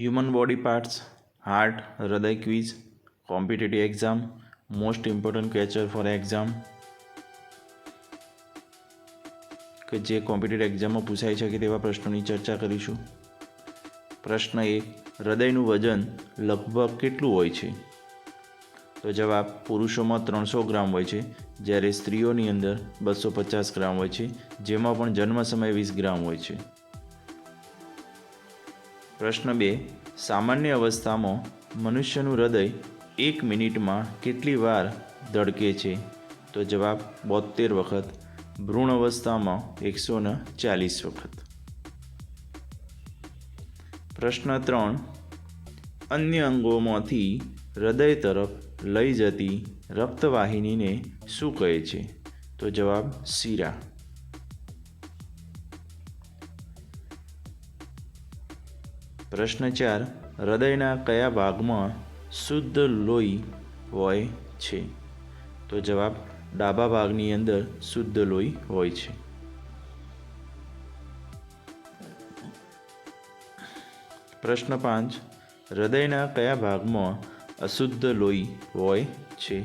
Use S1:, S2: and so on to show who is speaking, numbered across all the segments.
S1: Human body parts, heart, હૃદય quiz, competitive exam, most important catcher for exam. કે જે competitive એક્ઝામમાં પૂછાઈ શકે તેવા પ્રશ્નોની ચર્ચા કરીશું. પ્રશ્ન એક હૃદયનું વજન લગભગ કેટલું હોય છે? તો જવાબ, પુરુષોમાં ત્રણસો ગ્રામ હોય છે, જ્યારે સ્ત્રીઓની અંદર બસો પચાસ ગ્રામ હોય છે, જેમાં પણ જન્મ સમયે વીસ ગ્રામ હોય છે. પ્રશ્ન બે. સામાન્ય અવસ્થામાં મનુષ્યનું હૃદય એક મિનિટમાં કેટલી વાર ધડકે છે? તો જવાબ બોતેર વખત, ભ્રૂણ અવસ્થામાં એકસો ને ચાલીસ વખત. પ્રશ્ન ત્રણ. અન્ય અંગોમાંથી હૃદય તરફ લઈ જતી રક્તવાહિનીને શું કહે છે? તો જવાબ શીરા પ્રશ્ન ચાર, હૃદયના કયા ભાગમાં શુદ્ધ લોહી હોય છે? તો જવાબ, ડાબા ભાગની અંદર શુદ્ધ લોહી હોય છે. પ્રશ્ન પાંચ, હૃદયના કયા ભાગમાં અશુદ્ધ લોહી હોય છે?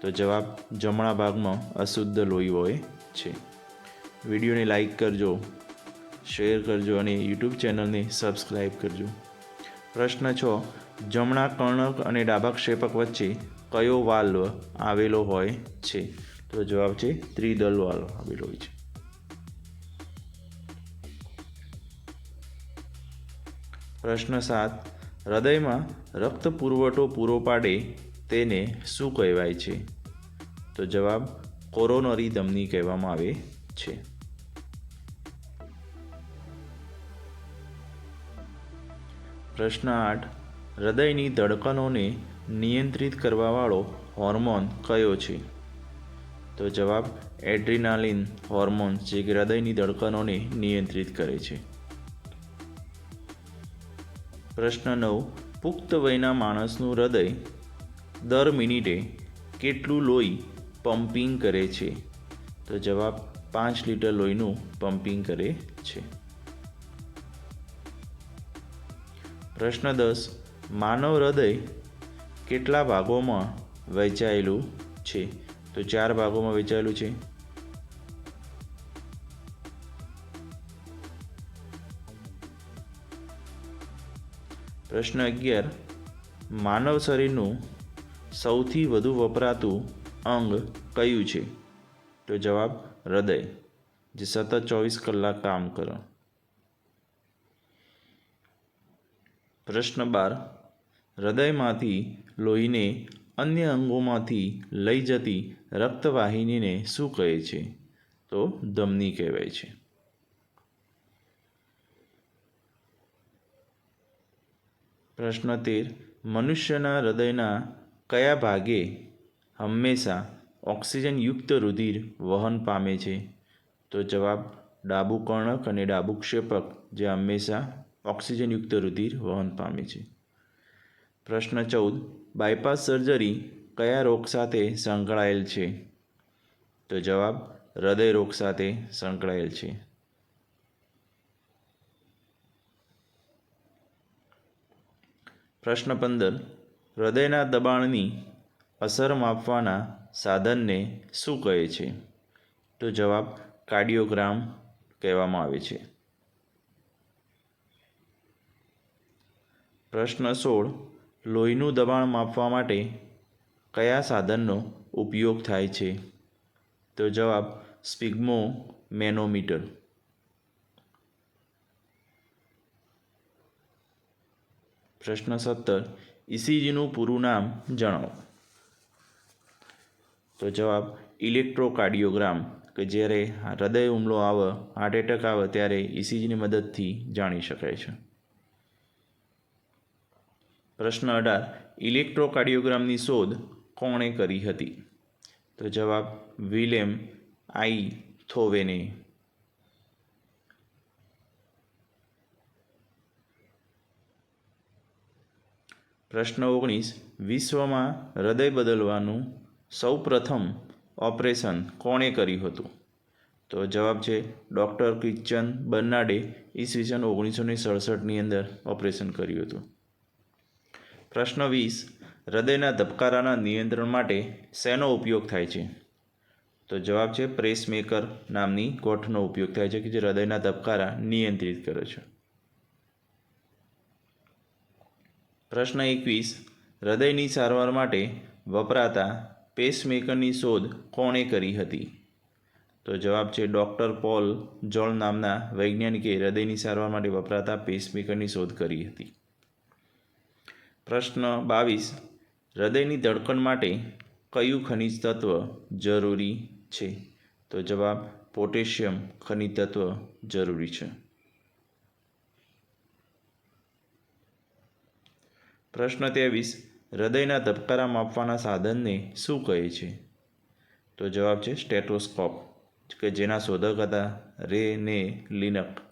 S1: તો જવાબ, જમણા ભાગમાં અશુદ્ધ લોહી હોય છે. વિડીયોને લાઈક કરજો. શેર કરજો અને યુટ્યુબ ચેનલને સબસ્ક્રાઈબ કરજો. પ્રશ્ન છ, જમણા કર્ણક અને ડાબા ક્ષેપક વચ્ચે કયો વાલ્વ આવેલો હોય છે? તો જવાબ છે, ત્રિદલ વાલ્વ આવેલો હોય છે. પ્રશ્ન સાત, હૃદયમાં રક્ત પુરવઠો પૂરો પાડે તેને શું કહેવાય છે? તો જવાબ, કોરોનરી ધમની કહેવામાં આવે છે. પ્રશ્ન આઠ. હૃદયની ધડકનોને નિયંત્રિત કરવાવાળો હોર્મોન કયો છે? તો જવાબ એડ્રિનાલિન હોર્મોન જે હૃદયની ધડકનોને નિયંત્રિત કરે છે. પ્રશ્ન નવ. પુખ્ત વયના માણસનું હૃદય દર મિનિટે કેટલું લોહી પમ્પિંગ કરે છે? તો જવાબ પાંચ લીટર લોહીનું પમ્પિંગ કરે છે. પ્રશ્ન દસ. માનવ હૃદય કેટલા ભાગોમાં વહેંચાયેલું છે? તો ચાર ભાગોમાં વહેંચાયેલું છે. પ્રશ્ન અગિયાર. માનવ શરીરનું સૌથી વધુ વપરાતું અંગ કયું છે? તો જવાબ હૃદય. જે સતત ચોવીસ કલાક કામ કરે. પ્રશ્ન બાર. હૃદયમાંથી લોહીને અન્ય અંગોમાંથી લઈ જતી રક્તવાહિનીને શું કહે છે? તો ધમની કહેવાય છે. પ્રશ્ન તેર. મનુષ્યના હૃદયના કયા ભાગે હંમેશા ઓક્સિજનયુક્ત રુધિર વહન પામે છે? તો જવાબ ડાબુ કર્ણક અને ડાબુ ક્ષેપક, જે હંમેશા ઓક્સિજનયુક્ત રુધિર વહન પામે છે. પ્રશ્ન ચૌદ, બાયપાસ સર્જરી કયા રોગ સાથે સંકળાયેલ છે? તો જવાબ, હૃદય રોગ સાથે સંકળાયેલ છે. પ્રશ્ન પંદર, હૃદયના દબાણની અસર માપવાના સાધનને શું કહે છે? તો જવાબ, કાર્ડિયોગ્રામ કહેવામાં આવે છે. પ્રશ્ન સોળ. લોહીનું દબાણ માપવા માટે કયા સાધનનો ઉપયોગ થાય છે? તો જવાબ, સ્પિગ્મો મેનોમીટર. પ્રશ્ન સત્તર. ઇસીજીનું પૂરું નામ જણાવો. તો જવાબ, ઇલેક્ટ્રોકાર્ડિયોગ્રામ, કે જ્યારે હૃદય હુમલો આવે, હાર્ટ એટેક આવે, ત્યારે ઇસીજીની મદદથી જાણી શકાય છે. પ્રશ્ન અઢાર, ઇલેક્ટ્રોકાર્ડિયોગ્રામની શોધ કોણે કરી હતી? તો જવાબ વિલેમ આઈ થોવેને. પ્રશ્ન ઓગણીસ, વિશ્વમાં હૃદય બદલવાનું સૌ પ્રથમ ઓપરેશન કોણે કર્યું હતું? તો જવાબ છે ડૉક્ટર ક્રિશ્ચન બર્નાડે ઈસવીસન ઓગણીસો ને સડસઠની અંદર ઓપરેશન કર્યું હતું. પ્રશ્ન વીસ, હૃદયના ધબકારાના નિયંત્રણ માટે શેનો ઉપયોગ થાય છે? તો જવાબ છે પ્રેસમેકર નામની ગોઠનો ઉપયોગ થાય છે કે જે હૃદયના ધબકારા નિયંત્રિત કરે છે. પ્રશ્ન એકવીસ, હૃદયની સારવાર માટે વપરાતા પેસમેકરની શોધ કોણે કરી હતી? તો જવાબ છે ડૉક્ટર પોલ જોલ નામના વૈજ્ઞાનિકે હૃદયની સારવાર માટે વપરાતા પેસમેકરની શોધ કરી હતી. પ્રશ્ન બાવીસ. હૃદયની ધડકણ માટે કયું ખનિજ તત્વ જરૂરી છે? તો જવાબ પોટેશિયમ ખનિજ તત્વ જરૂરી છે. પ્રશ્ન ત્રેવીસ. હૃદયના ધબકારા માપવાના સાધનને શું કહે છે? તો જવાબ છે સ્ટેટોસ્કોપ કે જેના શોધક હતા રે ને લિનક.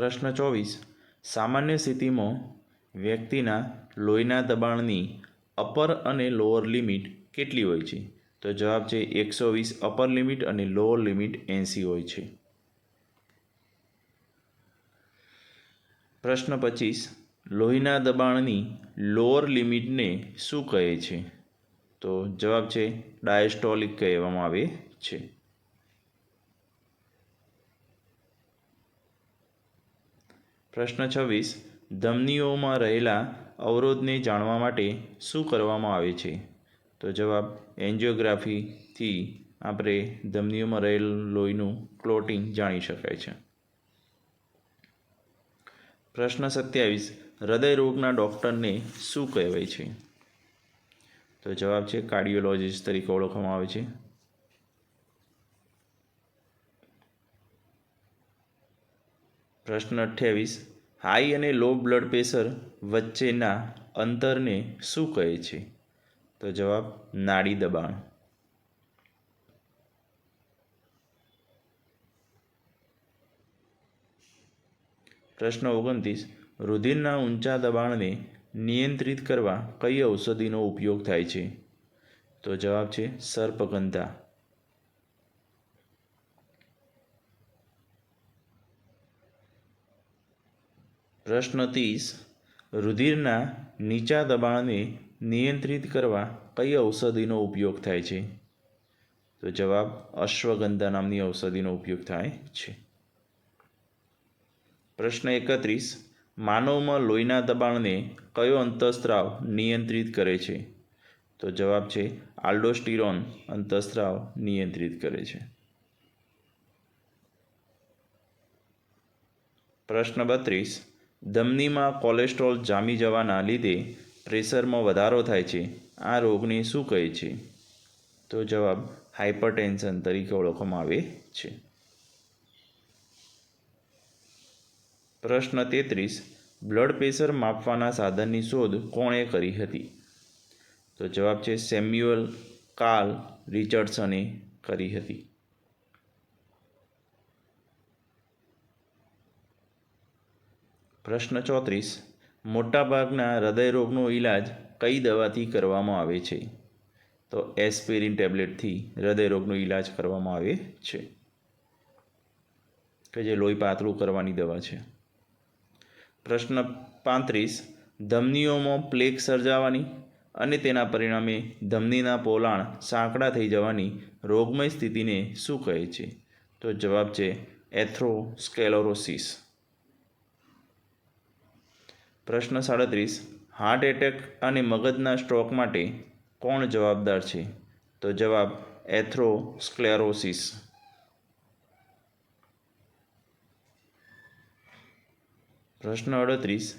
S1: પ્રશ્ન ચોવીસ. સામાન્ય સ્થિતિમાં વ્યક્તિના લોહીના દબાણની અપર અને લોઅર લિમિટ કેટલી હોય છે? તો જવાબ છે એકસો વીસ અપર લિમિટ અને લોઅર લિમિટ એંસી હોય છે. પ્રશ્ન પચીસ. લોહીના દબાણની લોઅર લિમિટને શું કહે છે? તો જવાબ છે ડાયસ્ટોલિક કહેવામાં આવે છે. પ્રશ્ન છવ્વીસ, ધમનીઓમાં રહેલા અવરોધને જાણવા માટે શું કરવામાં આવે છે? તો જવાબ, એન્જિયોગ્રાફીથી આપણે ધમનીઓમાં રહેલ લોહીનું ક્લોટિંગ જાણી શકાય છે. પ્રશ્ન સત્યાવીસ, હૃદય રોગના ડૉક્ટરને શું કહેવાય છે? તો જવાબ છે, કાર્ડિયોલોજિસ્ટ તરીકે ઓળખવામાં આવે છે. પ્રશ્ન અઠ્યાવીસ, હાઈ અને લો બ્લડ પ્રેશર વચ્ચેના અંતરને શું કહે છે? તો જવાબ, નાડી દબાણ. પ્રશ્ન ઓગણત્રીસ, રુધિરના ઊંચા દબાણને નિયંત્રિત કરવા કઈ ઔષધિનો ઉપયોગ થાય છે? તો જવાબ છે, સર્પગંધા. પ્રશ્ન ત્રીસ, રુધિરના નીચા દબાણને નિયંત્રિત કરવા કઈ ઔષધિનો ઉપયોગ થાય છે? તો જવાબ અશ્વગંધા નામની ઔષધિનો ઉપયોગ થાય છે. પ્રશ્ન એકત્રીસ, માનવમાં લોહીના દબાણને કયો અંતઃસ્ત્રાવ નિયંત્રિત કરે છે? તો જવાબ છે, આલ્ડોસ્ટીરોન અંતઃસ્ત્રાવ નિયંત્રિત કરે છે. પ્રશ્ન બત્રીસ ધમનીમાં કોલેસ્ટ્રોલ જામી જવાના લીધે પ્રેશરમાં વધારો થાય છે. આ રોગને શું કહે છે? તો જવાબ હાઇપરટેન્શન તરીકે ઓળખવામાં આવે છે. પ્રશ્ન તેત્રીસ, બ્લડ પ્રેશર માપવાના સાધનની શોધ કોણે કરી હતી? તો જવાબ છે સેમ્યુઅલ કાર્લ રિચર્ડસને કરી હતી. પ્રશ્ન ચોત્રીસ. મોટાભાગના હૃદયરોગનો ઈલાજ કઈ દવાથી કરવામાં આવે છે? તો એસ્પિરિન ટેબ્લેટથી હૃદયરોગનો ઈલાજ કરવામાં આવે છે. કે જે લોહી પાતળું કરવાની દવા છે. પ્રશ્ન પાંત્રીસ. ધમનીઓમાં પ્લેગ સર્જાવાની અને તેના પરિણામે ધમનીના પોલાણ સાંકડા થઈ જવાની રોગમય સ્થિતિને શું કહે છે? તો જવાબ છે એથ્રોસ્કેલોરોસિસ. પ્રશ્ન સાડત્રીસ હાર્ટ એટેક અને મગજના સ્ટ્રોક માટે કોણ જવાબદાર છે? તો જવાબ એથ્રોસ્ક્લેરોસિસ પ્રશ્ન અડત્રીસ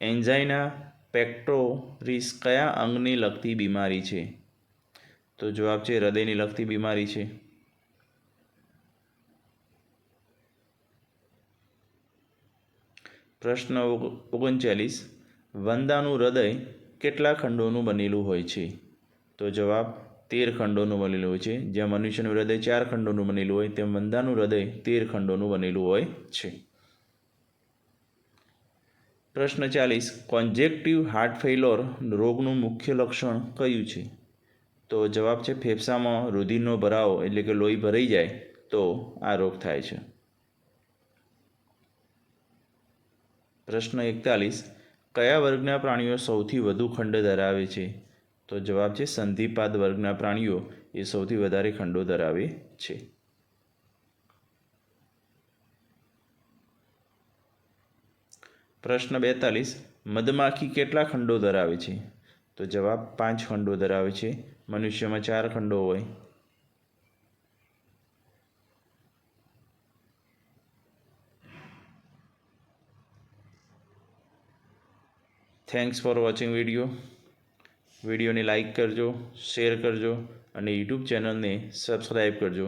S1: એન્ઝાઇના પેક્ટોરિસ કયા અંગને લગતી બીમારી છે? તો જવાબ છે, હૃદયની લગતી બીમારી છે. પ્રશ્ન ઓગણચાલીસ, વંદાનું હૃદય કેટલા ખંડોનું બનેલું હોય છે? તો જવાબ, તેર ખંડોનું બનેલું હોય છે. જ્યાં મનુષ્યનું હૃદય ચાર ખંડોનું બનેલું હોય, તેમ વંદાનું હૃદય તેર ખંડોનું બનેલું હોય છે. પ્રશ્ન ચાલીસ, કોન્જેક્ટિવ હાર્ટ ફેલોર રોગનું મુખ્ય લક્ષણ કયું છે? તો જવાબ છે ફેફસામાં રુધિરનો ભરાવો, એટલે કે લોહી ભરાઈ જાય, તો આ રોગ થાય છે. પ્રશ્ન એકતાલીસ, કયા વર્ગના પ્રાણીઓ સૌથી વધુ ખંડ ધરાવે છે? તો જવાબ છે સંધિપાદ વર્ગના પ્રાણીઓ એ સૌથી વધારે ખંડો ધરાવે છે. પ્રશ્ન બેતાલીસ, મધમાખી કેટલા ખંડો ધરાવે છે? તો જવાબ પાંચ ખંડો ધરાવે છે. મનુષ્યમાં ચાર ખંડો હોય. થેન્ક્સ ફોર વોચિંગ વીડિયો વિડીયોને લાઇક કરજો શેર કરજો અને યુટ્યુબ ચેનલને સબસ્ક્રાઈબ કરજો.